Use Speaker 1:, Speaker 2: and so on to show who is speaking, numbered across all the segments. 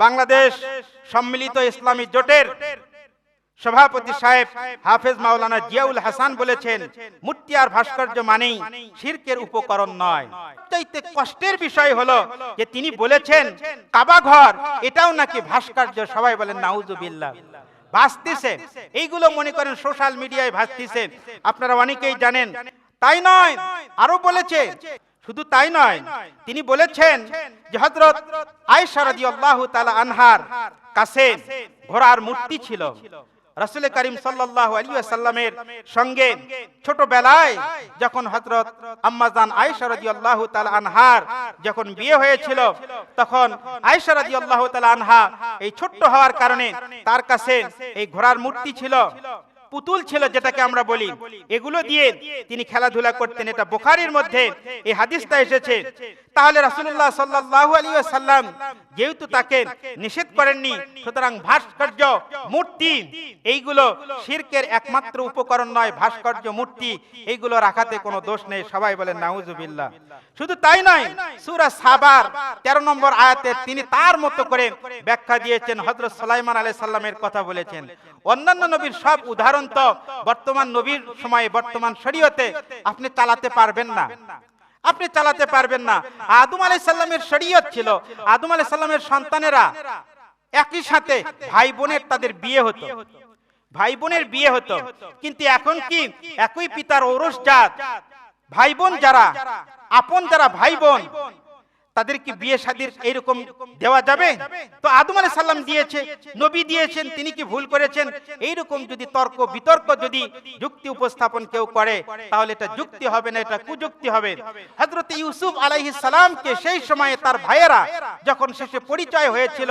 Speaker 1: বাংলাদেশ সম্মিলিত ইসলামী জোটের সভাপতি সাহেব হাফেজ মাওলানা জিয়াউল হাসান বলেছেন মূর্তি আর ভাস্কর্য মানেই শিরকের উপকরণ নয়। চাইতে কষ্টের বিষয় হলো যে তিনি বলেছেন, কাবা ঘর, এটাও নাকি ভাস্কর্য, সবাই বলেন নাউজুবিল্লাহ। ভাসতেছে। এইগুলো মনে করেন সোশ্যাল মিডিয়ায় ভাসতেছে। আপনারা অনেকেই জানেন। তাই নয়, আরও বলেছে শুধু তাই নয়, তিনি বলেছেন যে হজরত আয়েশা রাদিয়াল্লাহু তালা আনহার কাছে ঘোড়ার মূর্তি ছিল। রাসূল করিম সাল্লাল্লাহু আলাইহি ওয়াসাল্লামের সঙ্গে ছোটবেলায় যখন হযরত আম্মাজান আয়েশা রাদিয়াল্লাহু তাআলা আনহার যখন বিয়ে হয়েছিল, তখন আয়েশা রাদিয়াল্লাহু তাআলা আনহা এই ছোট্ট হওয়ার কারণে তার কাছে এই ঘোড়ার মূর্তি ছিল। পুতুল ছিল যেটাকে আমরা বলি। এগুলো দিয়ে তিনি খেলাধুলা করতেন। এটা বুখারীর মধ্যে এই হাদিসটা এসেছে। তাহলে রাসূলুল্লাহ সাল্লাল্লাহু আলাইহি ওয়াসাল্লাম যেহেতু তাকে নিষেধ করেননি, সুতরাং ভাস্কর্য, মূর্তি, এইগুলো শিরকের একমাত্র উপকরণ নয়, ভাস্কর্য, মূর্তি, এইগুলো রাখাতে কোনো দোষ নেই। সবাই বলেন নাউজুবিল্লাহ শুধু তাই নয়, সুরা সাবার 13 নম্বর আয়াতে তিনি তার মতো করে ব্যাখ্যা দিয়েছেন। হযরত সুলাইমান আলাই সাল্লামের কথা বলেছেন। অন্যান্য নবীর সব উদাহরণ তো বর্তমান নবীর সময়ে বর্তমান শরীয়তে আপনি চালাতে পারবেন না। আপনি চালাতে পারবেন না। আদম আলাইহিস সালামের শরীয়ত ছিল। আদম আলাইহিস সালামের সন্তানেরা একই সাথে ভাই বোনের তাদের বিয়ে হতো। ভাই বোনের বিয়ে হতো। কিন্তু এখন কি একই পিতার ঔরস জাত? ভাই বোন যারা, আপন যারা ভাই বোন তাদের কি বিয়ে শাদীর এইরকম দেওয়া যাবে? তো আদম আলাইহিস সালাম দিয়েছে, নবী দিয়েছেন, তিনি কি ভুল করেছেন? এইরকম যদি তর্ক, বিতর্ক যদি যুক্তি উপস্থাপন কেউ করে, তাহলে এটা যুক্তি হবে না, এটা কুযুক্তি হবে। হযরত ইউসুফ আলাইহিস সালামকে সেই সময়ে তার ভাইয়েরা যখন শেষে পরিচয় হয়েছিল,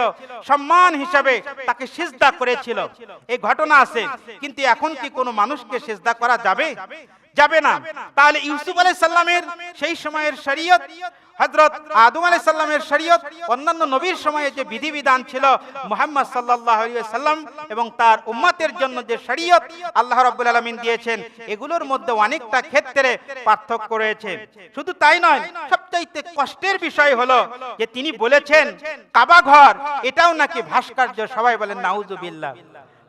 Speaker 1: সম্মান হিসাবে তাকে সিজদা করেছিল। এই ঘটনা আছে, কিন্তু এখন কি কোনো মানুষকে সিজদা করা যাবে? যাবে না। তাহলে ইউসুফ আলাইহিস সালামের সেই সময়ের শরীয়ত হযরত আদম আলাইহিস সালামের শরীয়ত অন্যান্য নবীর সময়ে যে বিধিবিধান ছিল মুহাম্মদ সাল্লাল্লাহু আলাইহি ওয়াসাল্লাম এবং তার উম্মতের জন্য যে শরীয়ত আল্লাহ রাব্বুল আলামিন দিয়েছেন এগুলোর মধ্যে অনেকটা ক্ষেত্রে পার্থক্য রয়েছে। শুধু তাই নয় সবচাইতে কষ্টের বিষয় হলো যে তিনি বলেছেন কাবা ঘর এটাও নাকি ভাস্কর্য সবাই বলেন নাউজুবিল্লাহ।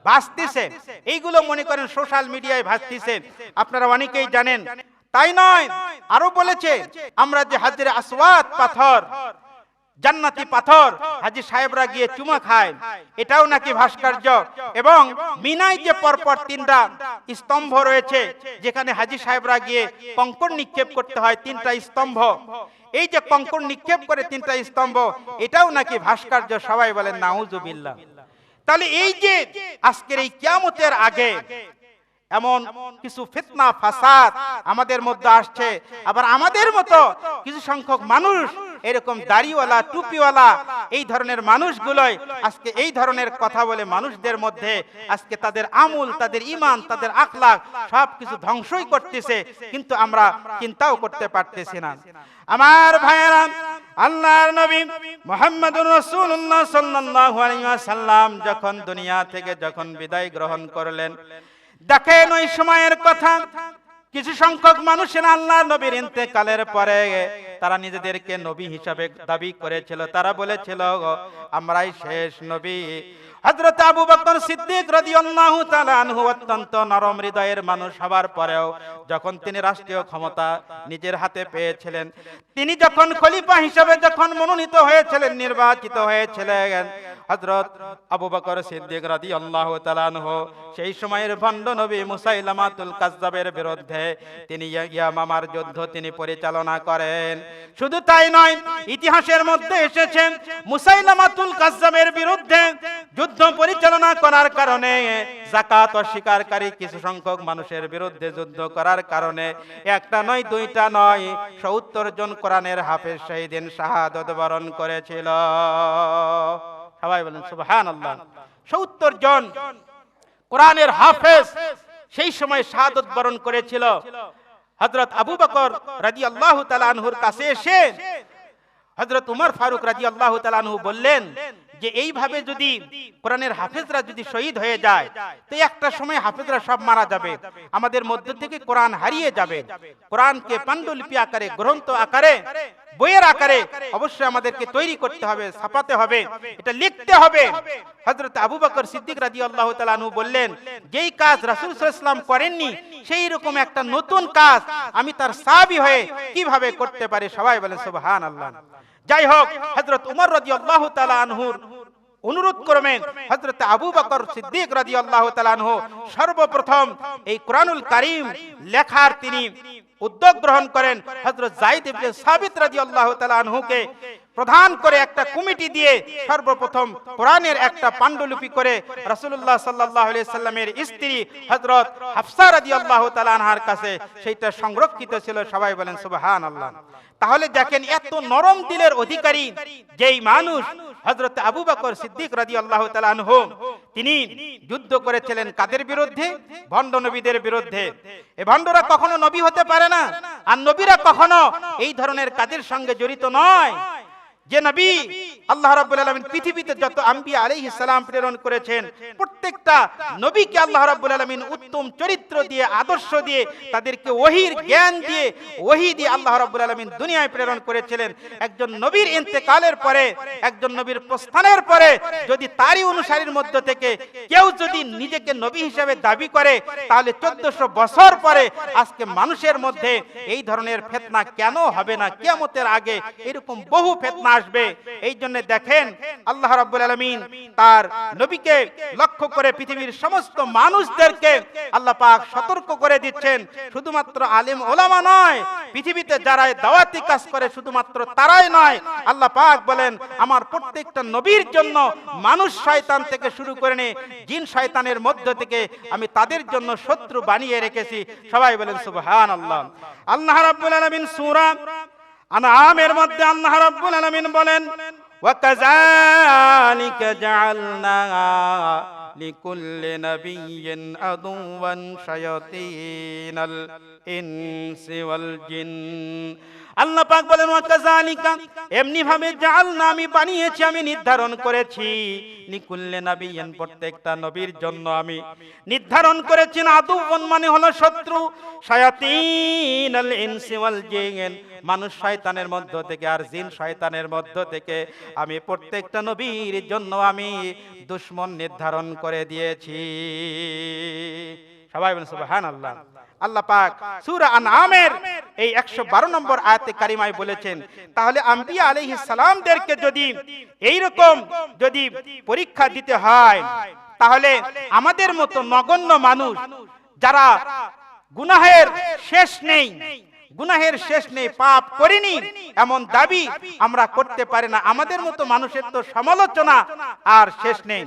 Speaker 1: ভাসতেছে। এইগুলো মনে করেন সোশ্যাল মিডিয়ায় ভাসতেছে। আপনারা অনেকেই জানেন। তাই নয়, আরও বলেছে, আমরা যে হাজিরে আসওয়াত পাথর, জান্নাতি পাথর, হাজি সাহেবরা গিয়ে চুমা খায়, এটাও নাকি ভাস্কর্য। এবং মিনাই যে পরপর তিনটা স্তম্ভ রয়েছে, যেখানে হাজি সাহেবরা গিয়ে কঙ্কর নিক্ষেপ করতে হয় তিনটা স্তম্ভ। এই যে কঙ্কর নিক্ষেপ করে তিনটা স্তম্ভ, এটাও নাকি ভাস্কর্য, সবাই বলেন, নাউজুবিল্লাহ। তাহলে এই যে আজকের এই কিয়ামতের আগে এমন কিছু ফিতনা, ফাসাদ আমাদের মধ্যে আসছে। আবার আমাদের মতো কিছু সংখ্যক মানুষ এরকম দাড়িওয়ালা, টুপিওয়ালা এই ধরনের মানুষগুলোই আজকে এই ধরনের কথা বলে মানুষদের মধ্যে আজকে তাদের আমূল, তাদের ইমান তাদের আখলাক সব কিছু ধ্বংসই করতেছে, কিন্তু আমরা চিন্তাও করতে পারতেছি না। আমার ভাইয়েরা, আল্লাহর নবী মুহাম্মদুর রাসূলুল্লাহ সাল্লাল্লাহু আলাইহি ওয়াসাল্লাম যখন দুনিয়া থেকে যখন বিদায় গ্রহণ করলেন, দেখেন ওই সময়ের কথা কিছু সংখ্যক মানুষের আল্লাহ নবীর ইন্তেকালের পরে তারা নিজেদেরকে নবী হিসাবে দাবি করেছিল। তারা বলেছিল আমরাই শেষ নবী। হযরত আবু বকর সিদ্দিক রাদিয়াল্লাহু তাআলা আনহু অত্যন্ত নরম হৃদয়ের মানুষ হবার পরেও যখন তিনি রাষ্ট্রীয় ক্ষমতা নিজের হাতে পেয়েছিলেন, তিনি যখন খলিফা হিসাবে যখন মনোনীত হয়েছিলেন, নির্বাচিত হয়েছিলেন, হযরত আবু বকর সিদ্দিক রাদিয়াল্লাহু তাআলা আনহু সেই সময়ের ভণ্ড নবী মুসাইলামাতুল কাজ্জাবের বিরুদ্ধে তিনি ইয়ামামার যুদ্ধ তিনি পরিচালনা করেন। শুধু তাই নয়, ইতিহাসের মধ্যে এসেছেন মুসাইলামাতুল কাজ্জাবের বিরুদ্ধে যুদ্ধ পরিচালনা করার কারণে জাকাত অস্বীকারী কিছু সংখ্যক মানুষের বিরুদ্ধে যুদ্ধ করার কারণে, একটা নয়, দুইটা নয়, সত্তর জন কোরআনের হাফেজ সেই দিন শাহাদত বরণ করেছিল। সবাই বলেন সুবহান আল্লাহ সত্তর জন কোরআনের হাফেজ সেই সময় শাহাদত বরণ করেছিল। হযরত আবু বকর রাদিয়াল্লাহু তাআলা আনহুর কাছে এসে, হযরত উমর ফারুক রাদিয়াল্লাহু তাআলা আনহু বললেন যে এইভাবে যদি কোরআনের হাফেজরা যদি শহীদ হয়ে যায় তো একটা সময় হাফেজরা সব মারা যাবে। আমাদের মধ্য থেকে কোরআন হারিয়ে যাবে। কোরআনকে পাণ্ডুলিপি আকারে গ্রন্থ আকারে বইয়ের আকারে অবশ্যই আমাদেরকে তৈরি করতে হবে ছাপাতে হবে এটা লিখতে হবে। হজরত আবু বকর সিদ্দিক রাজি আল্লাহ তালু বললেন যেই কাজ রাসুল ইসলাম করেননি সেই রকম একটা নতুন কাজ আমি তার সাবি হয়ে কীভাবে করতে পারি? সবাই বলেন সুবহান আল্লাহ যাই হোক হজরত উমর রাজি আল্লাহ আনহুর অনুরোধ করমে হজরত আবু বকর সিদ্দিক রাজি আল্লাহ তালানহ সর্বপ্রথম এই কোরআনুল কারিম লেখার তিনি উদ্যোগ গ্রহণ করেন হজরত জাইদ ইবনে সাবিত রাদিয়াল্লাহু তাআলা আনহুকে। প্রধান করে একটা কমিটি দিয়ে সর্বপ্রথম কোরআনের একটা পাণ্ডুলিপি করে রাসূলুল্লাহ সাল্লাল্লাহু আলাইহি সাল্লামের স্ত্রী হযরত হাফসা রাদিয়াল্লাহু তাআলা আনহার কাছে সেইটা সংরক্ষিত ছিল, সবাই বলেন সুবহানাল্লাহ। তাহলে দেখেন এত নরম দিলের অধিকারী যেই মানুষ হযরত আবু বকর সিদ্দিক রাদিয়াল্লাহু তাআলা আনহু, তিনি যুদ্ধ করেছিলেন কাদের বিরুদ্ধে? ভণ্ড নবীদের বিরুদ্ধে। এ ভণ্ডরা কখনো নবী হতে পারে না, আর নবীরা কখনো এই ধরনের কাজের সঙ্গে জড়িত নয়। যে নবী আল্লাহ রাব্বুল আলামিন পৃথিবীতে যত আম্বিয়া আলাইহিস সালাম প্রেরণ করেছেন, প্রত্যেকটা নবীকে আল্লাহ রাব্বুল আলামিন উত্তম চরিত্র দিয়ে, আদর্শ দিয়ে, তাদেরকে ওহির জ্ঞান দিয়ে, ওহি দিয়ে আল্লাহ রাব্বুল আলামিন দুনিয়ায় প্রেরণ করেছিলেন। একজন নবীর ইন্তেকালের পরে, একজন নবীর প্রস্থানের পরে, যদি তারই অনুসারীর মধ্য থেকে কেউ যদি নিজেকে নবী হিসেবে দাবি করে, তাহলে চোদ্দশো বছর পরে আজকে মানুষের মধ্যে এই ধরনের ফেতনা কেন হবে না? কিয়ামতের আগে এরকম বহু ফেতনা আসবে। এই জন্য দেখেন আল্লাহ রাব্বুল আলামিন তার নবীকে লক্ষ্য করে পৃথিবীর সমস্ত মানুষদেরকে আল্লাহ পাক সতর্ক করে দিচ্ছেন। শুধুমাত্র আলেম ওলামা নয়, পৃথিবীতে যারা দাওয়াতি কাজ করে শুধুমাত্র তারাই নয়। আল্লাহ পাক বলেন, আমার প্রত্যেকটা নবীর জন্য মানুষ শয়তান থেকে শুরু করে নিয়ে জিন শয়তানের মধ্য থেকে আমি তাদের জন্য শত্রু বানিয়ে রেখেছি। সবাই বলেন, সুবহানাল্লাহ। আল্লাহ রাব্বুল আলামিন সূরা আনামের মধ্যে আল্লাহ রাব্বুল আলামিন বলেন وكذلك جعلنا لكل نبي عدوا شياطين الإنس والجن আল্লাহ পাক বলেন, ওয়াকাযালিকা এমনি ভাবে জাআলনা আমি বানিয়েছি, আমি নির্ধারণ করেছি। লিকুল্লি নাবিয়্যিন, প্রত্যেকটা নবীর জন্য আমি নির্ধারণ করেছি আদুবন মানে হলো শত্রু। শায়াতিনাল ইনসি ওয়াল জিন, মানুষ শয়তানের মধ্য থেকে আর জিন শয়তানের মধ্য থেকে আমি প্রত্যেকটা নবীর জন্য আমি দুশ্মন নির্ধারণ করে দিয়েছি। সবাই বলেন, সুবহানাল্লাহ। আল্লাহ পাক সূরা আনআমের এই 112 নম্বর আয়াতে কারিমায় বলেছেন, তাহলে আম্বিয়া আলাইহিস সালামদেরকে যদি এই রকম যদি পরীক্ষা দিতে হয়, তাহলে আমাদের মতো নগণ্য মানুষ যারা গুনাহের শেষ নেই, গুনাহের শেষ নেই, পাপ করিনি, এমন দাবি আমরা করতে পারি না। আমাদের মতো মানুষের তো সমালোচনা আর শেষ নেই।